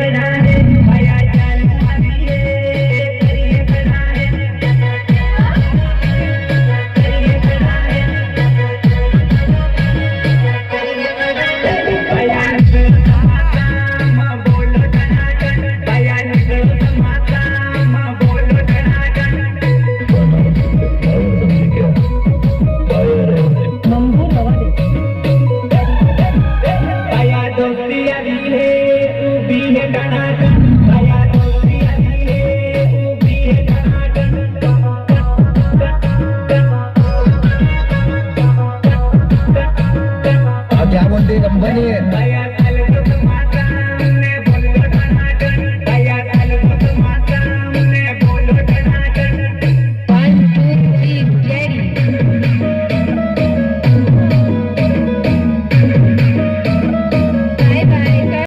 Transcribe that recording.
Good night. त्यामध्ये company